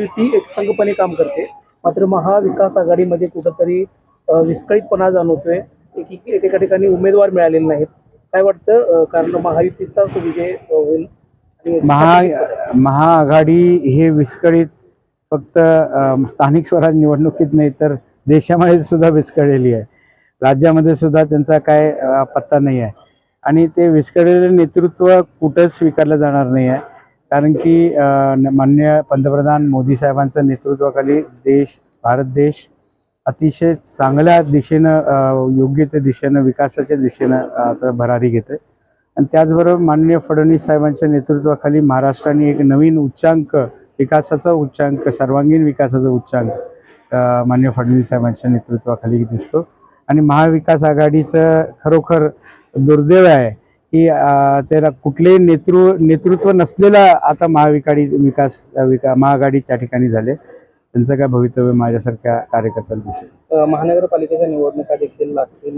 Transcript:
युती एक संघपणे काम करते. मात्र महाविकास आघाडीमध्ये कुठंतरी विस्कळीतपणा जाणवतोय. एकी- एकेका ठिकाणी उमेदवार मिळालेले नाहीत. काय वाटतं कारण महायुतीचाच विजय होईल? महा महाआघाडी हे विस्कळीत फक्त स्थानिक स्वराज निवडणुकीत नाही तर देशामध्ये सुद्धा विस्कळलेली आहे. राज्यामध्ये सुद्धा त्यांचा काय पत्ता नाही आहे. आणि ते विस्कळलेलं नेतृत्व कुठंच स्वीकारलं जाणार नाही आहे. कारण की न- माननीय पंतप्रधान मोदी साहेबांचं नेतृत्वाखाली देश भारत देश अतिशय चांगल्या दिशेनं योग्य त्या दिशेनं विकासाच्या दिशेनं आता भरारी घेते आणि त्याचबरोबर माननीय फडणवीस साहेबांच्या नेतृत्वाखाली महाराष्ट्राने एक नवीन उच्चांक विकासाचा उच्चांक सर्वांगीण विकासाचा उच्चांक मान्य माननीय फडणवीस साहेबांच्या नेतृत्वाखाली दिसतो. आणि महाविकास आघाडीचं खरोखर दुर्दैव आहे की त्याला कुठलेही नेतृ नेतृत्व नसलेला आता महाविकाडी विकास विका महाआघाडी त्या ठिकाणी झाले. त्यांचं काय भवितव्य माझ्यासारख्या कार्यकर्त्याला दिसेल. महानगरपालिकेच्या निवडणुका देखील लागतील.